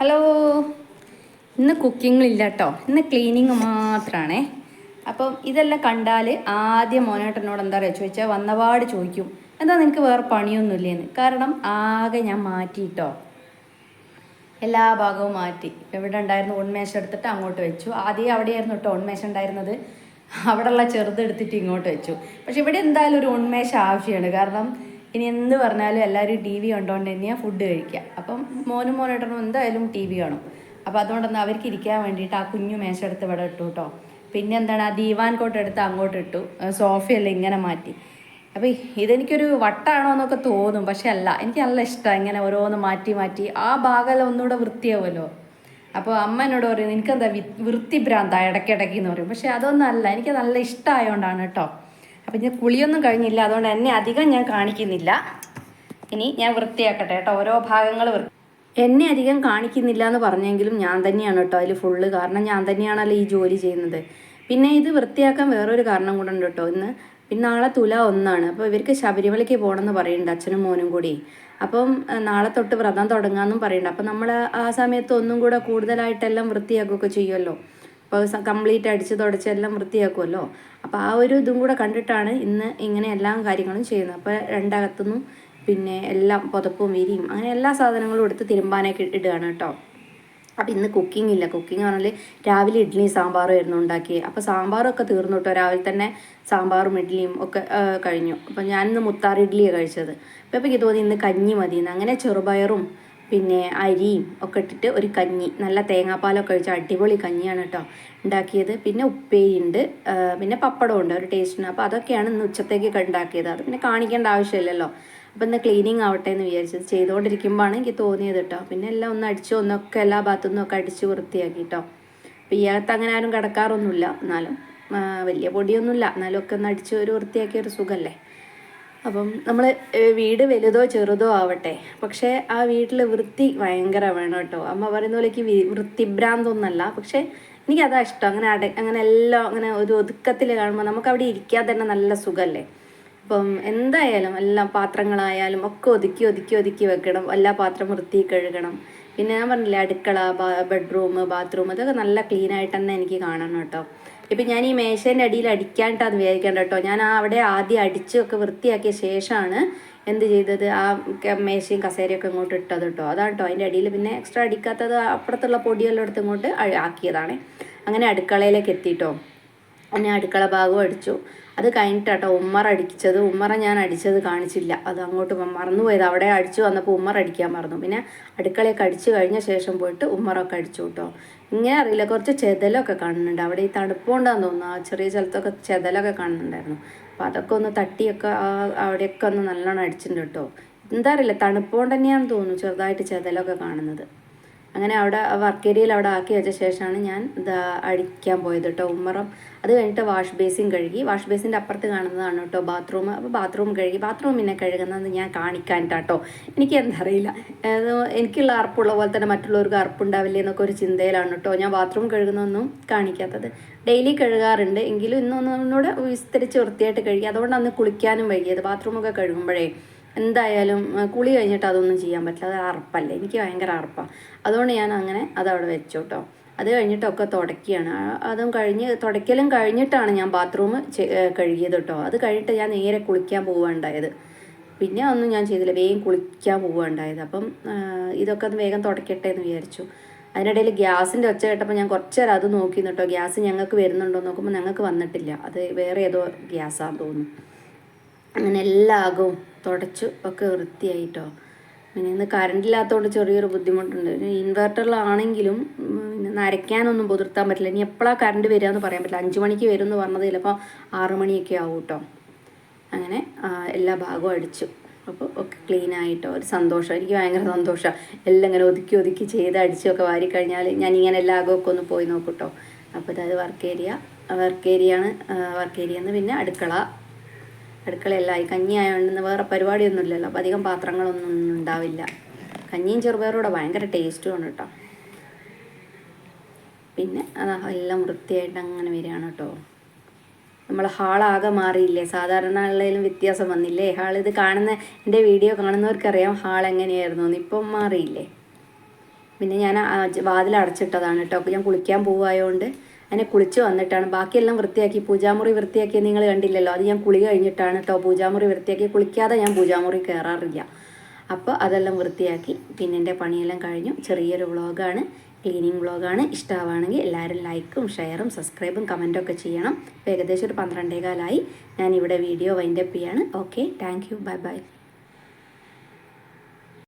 Hello ഇന്ന് കുക്കിങ്ങില്ല കേട്ടോ ഇന്ന് ക്ലീനിങ് മാത്രമാണേ അപ്പം ഇതെല്ലാം കണ്ടാൽ ആദ്യം മോനേട്ടനോട് എന്താ പറയുക ചോദിച്ചാൽ വന്നപാട് ചോദിക്കും. എന്താ നിനക്ക് വേറെ പണിയൊന്നുമില്ലേന്ന്. കാരണം ആകെ ഞാൻ മാറ്റിയിട്ടോ എല്ലാ ഭാഗവും മാറ്റി. എവിടെ ഉണ്ടായിരുന്നു ഉൺമേശ എടുത്തിട്ട് അങ്ങോട്ട് വെച്ചു. ആദ്യം അവിടെയായിരുന്നു കേട്ടോ ഉൺമേശ ഉണ്ടായിരുന്നത്. അവിടെയുള്ള ചെറുത് എടുത്തിട്ട് ഇങ്ങോട്ട് വെച്ചു. പക്ഷെ ഇവിടെ എന്തായാലും ഒരു ഉൺമേശ ആവശ്യമാണ്. കാരണം ഇനി എന്ത് പറഞ്ഞാലും എല്ലാവരും ടി വി കണ്ടുകൊണ്ട് തന്നെയാണ് ഫുഡ് കഴിക്കുക അപ്പം മോനും മോനേട്ടനും എന്തായാലും ടി വി കാണും. അപ്പോൾ അതുകൊണ്ടൊന്ന് അവർക്ക് ഇരിക്കാൻ വേണ്ടിയിട്ട് ആ കുഞ്ഞു മേശ എടുത്ത് ഇവിടെ ഇട്ടു കേട്ടോ പിന്നെ എന്താണ് ആ ദീവാൻ കോട്ട് എടുത്ത് അങ്ങോട്ട് ഇട്ടു. സോഫയെല്ലാം ഇങ്ങനെ മാറ്റി. അപ്പോൾ ഇതെനിക്കൊരു വട്ടാണോ എന്നൊക്കെ തോന്നും പക്ഷെ അല്ല എനിക്ക് നല്ല ഇഷ്ടമാണ് ഇങ്ങനെ ഓരോന്ന് മാറ്റി മാറ്റി. ആ ഭാഗമെല്ലാം ഒന്നുകൂടെ വൃത്തിയാവുമല്ലോ. അപ്പോൾ അമ്മ എന്നോട് പറയും നിനക്കെന്താ വി- വൃത്തി ഭ്രാന്താ ഇടയ്ക്കിടയ്ക്ക് എന്ന് പറയും. പക്ഷെ അതൊന്നും അല്ല എനിക്ക് നല്ല ഇഷ്ടമായതുകൊണ്ടാണ് കേട്ടോ അപ്പം ഇത് കുളിയൊന്നും കഴിഞ്ഞില്ല. അതുകൊണ്ട് എന്നെ അധികം ഞാൻ കാണിക്കുന്നില്ല. ഇനി ഞാൻ വൃത്തിയാക്കട്ടെ കേട്ടോ. ഓരോ ഭാഗങ്ങൾ വൃത്തി എന്നെ അധികം കാണിക്കുന്നില്ല എന്ന് പറഞ്ഞെങ്കിലും ഞാൻ തന്നെയാണ് കേട്ടോ അതിൽ ഫുള്ള് കാരണം ഞാൻ തന്നെയാണല്ലോ ഈ ജോലി ചെയ്യുന്നത്. പിന്നെ ഇത് വൃത്തിയാക്കാൻ വേറൊരു കാരണം കൂടെ ഉണ്ട് കേട്ടോ. ഇന്ന് പിന്നെ നാളെ തുല ഒന്നാണ്. അപ്പോൾ ഇവർക്ക് ശബരിമലയ്ക്ക് പോകണമെന്ന് പറയുന്നുണ്ട് അച്ഛനും മോനും കൂടി. അപ്പം നാളെ തൊട്ട് വ്രതം തുടങ്ങാമെന്നും പറയുന്നുണ്ട് അപ്പം നമ്മൾ ആ സമയത്ത് ഒന്നും കൂടെ കൂടുതലായിട്ടെല്ലാം വൃത്തിയാക്കുകയൊക്കെ ചെയ്യുമല്ലോ അപ്പോൾ കംപ്ലീറ്റ് അടിച്ച് തുടച്ച് എല്ലാം വൃത്തിയാക്കുമല്ലോ അപ്പോൾ ആ ഒരു ഇതും കൂടെ കണ്ടിട്ടാണ് ഇന്ന് ഇങ്ങനെ എല്ലാ കാര്യങ്ങളും ചെയ്യുന്നത്. അപ്പോൾ രണ്ടകത്തുനിന്നും പിന്നെ എല്ലാം പുതപ്പും വിരിയും അങ്ങനെ എല്ലാ സാധനങ്ങളും എടുത്ത് തിരുമ്പാനൊക്കെ ഇടുകയാണ് കേട്ടോ. അപ്പം ഇന്ന് കുക്കിംഗ് ഇല്ല. കുക്കിംഗ് പറഞ്ഞാൽ രാവിലെ ഇഡ്ഡലി സാമ്പാറും ആയിരുന്നു ഉണ്ടാക്കിയത് അപ്പോൾ സാമ്പാറൊക്കെ തീർന്നു കേട്ടോ. രാവിലെ തന്നെ സാമ്പാറും ഇഡ്ഡലിയും ഒക്കെ കഴിഞ്ഞു. അപ്പം ഞാനിന്ന് മുത്താറി ഇഡ്ഡലിയാണ് കഴിച്ചത്. അപ്പോൾ എനിക്ക് തോന്നി ഇന്ന് കഞ്ഞി മതി അങ്ങനെ ചെറുപയറും പിന്നെ അരിയും ഒക്കെ ഇട്ടിട്ട് ഒരു കഞ്ഞി നല്ല തേങ്ങാപ്പാലൊക്കെ ഒഴിച്ച അടിപൊളി കഞ്ഞിയാണ് കേട്ടോ ഉണ്ടാക്കിയത്. പിന്നെ ഉപ്പേരിയുണ്ട് പിന്നെ പപ്പടം ഉണ്ട് ഒരു ടേസ്റ്റിന് അപ്പോൾ അതൊക്കെയാണ് ഇന്ന് ഉച്ചത്തേക്ക് ഉണ്ടാക്കിയത്. അത് പിന്നെ കാണിക്കേണ്ട ആവശ്യമില്ലല്ലോ. അപ്പം ഇന്ന് ക്ലീനിങ് ആവട്ടെ എന്ന് വിചാരിച്ചത്. ചെയ്തുകൊണ്ടിരിക്കുമ്പോഴാണ് എനിക്ക് തോന്നിയത് കേട്ടോ പിന്നെ എല്ലാം ഒന്ന് അടിച്ചു ഒന്നൊക്കെ എല്ലാ ഭാഗത്തു ഒക്കെ അടിച്ച് വൃത്തിയാക്കി കേട്ടോ അപ്പം ഈ അകത്ത് അങ്ങനെ ആരും കിടക്കാറൊന്നുമില്ല. എന്നാലും വലിയ പൊടിയൊന്നുമില്ല. എന്നാലും ഒക്കെ ഒന്ന് അടിച്ച് ഒരു വൃത്തിയാക്കിയ ഒരു സുഖമല്ലേ? അപ്പം നമ്മൾ വീട് വലുതോ ചെറുതോ ആവട്ടെ. പക്ഷേ ആ വീട്ടിൽ വൃത്തി ഭയങ്കര വേണം കേട്ടോ. അമ്മ പറയുന്ന പോലേക്ക് വൃത്തിഭ്രാന്തൊന്നല്ല പക്ഷേ എനിക്ക് അതാ ഇഷ്ടം. അങ്ങനെ അട അങ്ങനെ എല്ലാം അങ്ങനെ ഒരു ഒതുക്കത്തിൽ കാണുമ്പോൾ നമുക്ക് അവിടെ ഇരിക്കാൻ തന്നെ നല്ല സുഖമല്ലേ അപ്പം എന്തായാലും എല്ലാ പാത്രങ്ങളായാലും ഒക്കെ ഒതുക്കി ഒതുക്കി ഒതുക്കി വെക്കണം. എല്ലാ പാത്രം വൃത്തി കഴുകണം. പിന്നെ ഞാൻ പറഞ്ഞില്ലേ അടുക്കള ബെഡ്റൂം ബാത്റൂം അതൊക്കെ നല്ല ക്ലീനായിട്ട് തന്നെ എനിക്ക് കാണണം കേട്ടോ. ഇപ്പം ഞാൻ ഈ മേശേന്റെ അടിയിൽ അടിക്കാണ്ടാന്ന് വിചാരിക്കേണ്ട കേട്ടോ ഞാൻ ആ അവിടെ ആദ്യം അടിച്ചൊക്കെ വൃത്തിയാക്കിയ ശേഷമാണ് എന്ത് ചെയ്തത്? ആ മേശയും കസേരയൊക്കെ ഇങ്ങോട്ട് ഇട്ടത് കേട്ടോ അതാണ് കേട്ടോ അതിന്റെ അടിയിൽ പിന്നെ എക്സ്ട്രാ അടിക്കാത്തത് അപ്പുറത്തുള്ള പൊടിയെല്ലാം എടുത്ത് ഇങ്ങോട്ട് ആക്കിയതാണ്. അങ്ങനെ അടുക്കളയിലേക്ക് എത്തിയിട്ടോ അങ്ങനെ അടുക്കള ഭാഗവും അടിച്ചു. അത് കഴിഞ്ഞിട്ടാട്ടോ ഉമ്മർ അടിച്ചത്. ഉമ്മറ ഞാൻ അടിച്ചത് കാണിച്ചില്ല. അത് അങ്ങോട്ട് മറന്നു മറന്നുപോയത് അവിടെ അടിച്ചു വന്നപ്പോൾ ഉമ്മർ അടിക്കാൻ മറന്നു. പിന്നെ അടുക്കളയൊക്കെ അടിച്ചു കഴിഞ്ഞ ശേഷം പോയിട്ട് ഉമ്മറൊക്കെ അടിച്ചു കേട്ടോ ഇങ്ങനെ അറിയില്ല. കുറച്ച് ചെതലൊക്കെ കാണുന്നുണ്ട്. അവിടെ ഈ തണുപ്പുണ്ടാന്ന് തോന്നുന്നു. ആ ചെറിയ സ്ഥലത്തൊക്കെ ചെതലൊക്കെ കാണുന്നുണ്ടായിരുന്നു. അപ്പോൾ അതൊക്കെ ഒന്ന് തട്ടിയൊക്കെ അവിടെയൊക്കെ ഒന്ന് നല്ലോണം അടിച്ചിട്ടുണ്ട് കേട്ടോ എന്താ അറിയില്ല. തണുപ്പുകൊണ്ട് തന്നെയാണെന്ന് തോന്നുന്നു ചെറുതായിട്ട് ചെതലൊക്കെ കാണുന്നത്. അങ്ങനെ അവിടെ വർക്ക് ഏരിയയിൽ അവിടെ ആക്കി വെച്ച ശേഷമാണ് ഞാൻ ഇത് അടിക്കാൻ പോയത് കേട്ടോ ഉമ്മറം. അത് കഴിഞ്ഞിട്ട് വാഷ് ബേസിൻ കഴുകി. വാഷ് ബേസിന്റെ അപ്പുറത്ത് കാണുന്നതാണ് കേട്ടോ ബാത്റൂം അപ്പോൾ ബാത്റൂം കഴുകി. ബാത്റൂം പിന്നെ കഴുകുന്നത് ഞാൻ കാണിക്കാനിട്ടാട്ടോ എനിക്ക് എന്താ അറിയില്ല അത് എനിക്കുള്ള അർപ്പുള്ള പോലെ തന്നെ മറ്റുള്ളവർക്ക് അർപ്പുണ്ടാവില്ലേ എന്നൊക്കെ ഒരു ചിന്തയിലാണ് കേട്ടോ ഞാൻ ബാത്റൂം കഴുകുന്നൊന്നും കാണിക്കാത്തത്. ഡെയിലി കഴുകാറുണ്ട്. എങ്കിലും ഇന്നൊന്നും ഒന്നുകൂടെ വിസ്തരിച്ച് വൃത്തിയായിട്ട് കഴുകി. അതുകൊണ്ട് അന്ന് കുളിക്കാനും വൈകിയത്. ബാത്റൂമൊക്കെ കഴുകുമ്പോഴേ എന്തായാലും കുളി കഴിഞ്ഞിട്ട് അതൊന്നും ചെയ്യാൻ പറ്റില്ല. അത് അറപ്പല്ലേ? എനിക്ക് ഭയങ്കര അറപ്പാണ് അതുകൊണ്ട് ഞാൻ അങ്ങനെ അതവിടെ വെച്ചു കേട്ടോ അത് കഴിഞ്ഞിട്ടൊക്കെ തുടക്കുകയാണ് ആ, അതും കഴിഞ്ഞ് തുടയ്ക്കലും കഴിഞ്ഞിട്ടാണ് ഞാൻ ബാത്റൂം കഴുകിയത് കേട്ടോ. അത് കഴിഞ്ഞിട്ട് ഞാൻ നേരെ കുളിക്കാൻ പോവുകയുണ്ടായത് പിന്നെ ഒന്നും ഞാൻ ചെയ്തില്ല. വേഗം കുളിക്കാൻ പോവുകയുണ്ടായത് അപ്പം ഇതൊക്കെ ഒന്ന് വേഗം തുടക്കട്ടെ എന്ന് വിചാരിച്ചു. അതിനിടയിൽ ഗ്യാസിന്റെ ഒച്ച കേട്ടപ്പോൾ ഞാൻ കുറച്ച് നേരം അത് നോക്കി കേട്ടോ. ഗ്യാസ് ഞങ്ങൾക്ക് വരുന്നുണ്ടോ നോക്കുമ്പോൾ ഞങ്ങൾക്ക് വന്നിട്ടില്ല. അത് വേറെ ഏതോ ഗ്യാസാണെന്ന് തോന്നുന്നു. അങ്ങനെ എല്ലാ അകവും തുടച്ചു ഒക്കെ വൃത്തിയായിട്ടോ. പിന്നെ ഇന്ന് കറണ്ട് ഇല്ലാത്തതുകൊണ്ട് ചെറിയൊരു ബുദ്ധിമുട്ടുണ്ട്. ഇൻവെർട്ടറിലാണെങ്കിലും പിന്നെ നരയ്ക്കാനൊന്നും പുതിർത്താൻ പറ്റില്ല. ഇനി എപ്പോഴാണ് കറണ്ട് വരിക എന്ന് പറയാൻ പറ്റില്ല. അഞ്ച് മണിക്ക് വരും എന്ന് പറഞ്ഞത് ചിലപ്പോൾ ആറു മണിയൊക്കെ ആവും കേട്ടോ അങ്ങനെ എല്ലാ ഭാഗവും അടിച്ചു. അപ്പോൾ ഒക്കെ ക്ലീൻ ആയിട്ടോ. ഒരു സന്തോഷം. എനിക്ക് ഭയങ്കര സന്തോഷമാണ് എല്ലാം ഇങ്ങനെ ഒതുക്കി ഒതുക്കി ചെയ്ത് അടിച്ചൊക്കെ വാരി കഴിഞ്ഞാൽ ഞാൻ ഇങ്ങനെ എല്ലാ അകമൊക്കെ ഒന്ന് പോയി നോക്കൂട്ടോ. അപ്പോൾ അതായത് വർക്ക് ഏരിയ വർക്ക് ഏരിയയാണ് വർക്ക് ഏരിയ എന്ന് പിന്നെ അടുക്കള. അടുക്കളയെല്ലാം ആയി കഞ്ഞി ആയതുകൊണ്ട് വേറെ പരിപാടിയൊന്നും ഇല്ലല്ലോ അപ്പോൾ അധികം പാത്രങ്ങളൊന്നും ഉണ്ടാവില്ല. കഞ്ഞിയും ചെറുപയറൂടെ ഭയങ്കര ടേസ്റ്റുമാണ് കേട്ടോ. പിന്നെ അത് എല്ലാം വൃത്തിയായിട്ട് അങ്ങനെ വരികയാണ് കേട്ടോ. നമ്മൾ ഹാളാകെ മാറിയില്ലേ? സാധാരണ ഉള്ളതിലും വ്യത്യാസം വന്നില്ലേ? ഹാൾ ഇത് കാണുന്ന എന്റെ വീഡിയോ കാണുന്നവർക്കറിയാം ഹാൾ എങ്ങനെയായിരുന്നു ഇപ്പം മാറിയില്ലേ? പിന്നെ ഞാൻ വാതിൽ അടച്ചിട്ടതാണ് കേട്ടോ. അപ്പോൾ ഞാൻ കുളിക്കാൻ പോവായതുകൊണ്ട് അതിനെ കുളിച്ച് വന്നിട്ടാണ്. ബാക്കിയെല്ലാം വൃത്തിയാക്കി. പൂജാമുറി വൃത്തിയാക്കി നിങ്ങൾ കണ്ടില്ലല്ലോ. അത് ഞാൻ കുളി കഴിഞ്ഞിട്ടാണ് കേട്ടോ പൂജാമുറി വൃത്തിയാക്കി. കുളിക്കാതെ ഞാൻ പൂജാമുറി കയറാറില്ല അപ്പോൾ അതെല്ലാം വൃത്തിയാക്കി. പിന്നെ എന്റെ പണിയെല്ലാം കഴിഞ്ഞു. ചെറിയൊരു വ്ളോഗാണ്. ക്ലീനിങ് വ്ളോഗാണ്. ഇഷ്ടമാവുകയാണെങ്കിൽ എല്ലാവരും ലൈക്കും ഷെയറും സബ്സ്ക്രൈബും കമന്റും ഒക്കെ ചെയ്യണം ഏകദേശം ഒരു പന്ത്രണ്ടേകാലായി. ഞാൻ ഇവിടെ വീഡിയോ വൈൻഡപ്പ് ചെയ്യാണ്. Okay. Thank you. Bye bye.